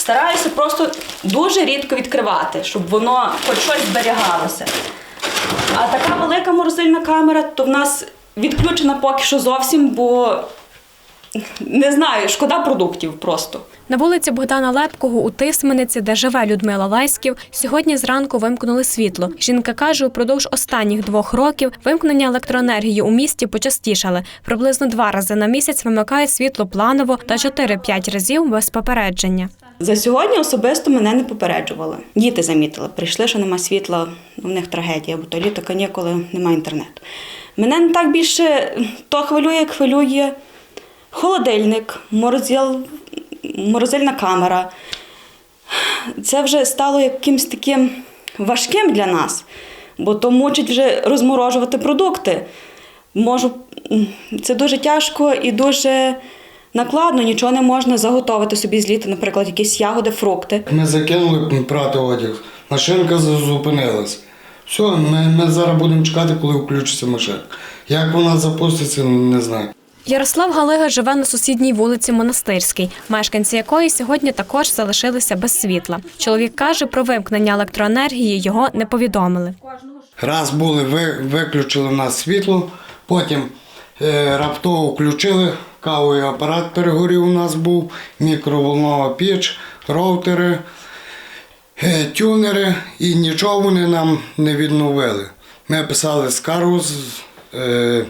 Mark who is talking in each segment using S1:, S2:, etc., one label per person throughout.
S1: стараюся просто дуже рідко відкривати, щоб воно хоч щось зберігалося. А така велика морозильна камера, то в нас відключена поки що зовсім, бо не знаю, шкода продуктів просто.
S2: На вулиці Богдана Лепкого у Тисмениці, де живе Людмила Лайськів, сьогодні зранку вимкнули світло. Жінка каже, упродовж останніх двох років вимкнення електроенергії у місті почастішали. Приблизно два рази на місяць вимикають світло планово та 4-5 разів без попередження.
S1: За сьогодні особисто мене не попереджували. Діти замітили, прийшли, що нема світла, у них трагедія, бо то літо канікули, немає інтернету. Мене не так більше то хвилює, як хвилює холодильник, морозил, морозильна камера. Це вже стало якимось таким важким для нас, бо то мучить вже розморожувати продукти. Можу, це дуже тяжко і дуже накладно, нічого не можна заготовити собі з літа, наприклад, якісь ягоди, фрукти.
S3: Ми закинули прати одяг, машинка зупинилась. Все, ми, ми зараз будемо чекати, коли включиться машинка. Як вона запуститься, не знаю.
S2: Ярослав Галига живе на сусідній вулиці Монастирській, мешканці якої сьогодні також залишилися без світла. Чоловік каже, про вимкнення електроенергії його не повідомили.
S3: Раз були, ви, виключили в нас світло, потім раптово включили, кавовий апарат перегорів у нас був, мікроволнова піч, роутери, е, тюнери і нічого вони нам не відновили. Ми писали скаргу, е,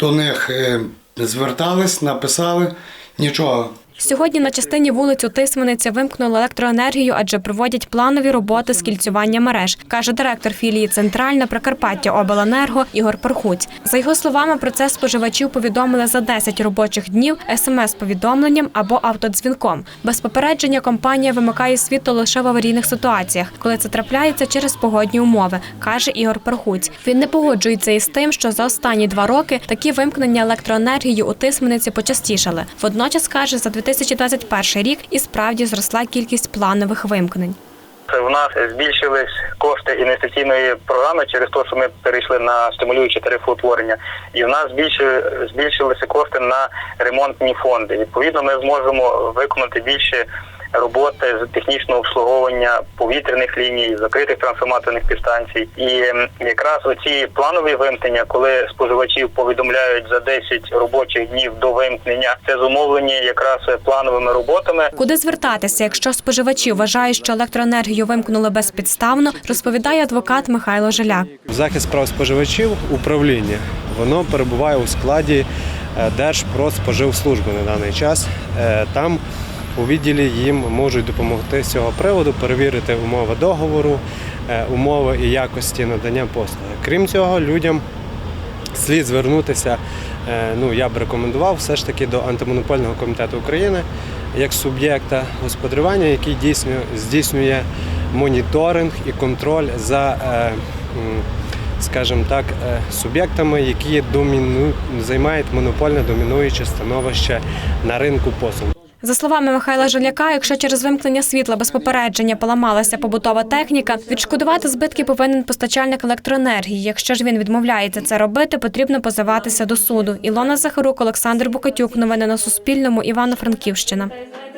S3: до них е, звертались, написали, нічого.
S2: Сьогодні на частині вулиць у вимкнули електроенергію, адже проводять планові роботи з кільцювання мереж, каже директор філії Центральна Прикарпаття Обленерго Ігор Пархуць. За його словами, про це споживачів повідомили за 10 робочих днів смс-повідомленням або автодзвінком. Без попередження компанія вимикає світло лише в аварійних ситуаціях, коли це трапляється через погодні умови, каже Ігор Пархуць. Він не погоджується із тим, що за останні два роки такі вимкнення електроенергії у Тисмениці почастішали. Водночас каже, за 2021 рік і справді зросла кількість планових вимкнень.
S4: Це в нас збільшились кошти інвестиційної програми через те, що ми перейшли на стимулюючі тарифоутворення, і в нас збільшили, збільшилися кошти на ремонтні фонди. Відповідно, ми зможемо виконати більше роботи з технічного обслуговування повітряних ліній, закритих трансформаторних підстанцій. І якраз оці планові вимкнення, коли споживачів повідомляють за 10 робочих днів до вимкнення, це зумовлені якраз плановими роботами.
S2: Куди звертатися, якщо споживачі вважають, що електроенергію вимкнули безпідставно, розповідає адвокат Михайло Жиляк.
S5: Захист прав споживачів управління воно перебуває у складі е, Держпродспоживслужби на даний час. Е, Там у відділі їм можуть допомогти з цього приводу перевірити умови договору, е, умови і якості надання послуги. Крім цього, людям слід звернутися. е, Ну, я б рекомендував все ж таки до антимонопольного комітету України як суб'єкта господарювання, який дійсно здійснює моніторинг і контроль за, е, скажімо так, суб'єктами, які доміну... займають монопольне домінуюче становище на ринку послуг.
S2: За словами Михайла Жиляка, якщо через вимкнення світла без попередження поламалася побутова техніка, відшкодувати збитки повинен постачальник електроенергії. Якщо ж він відмовляється це робити, потрібно позиватися до суду. Ілона Захарук, Олександр Букатюк. Новини на Суспільному. Івано-Франківщина.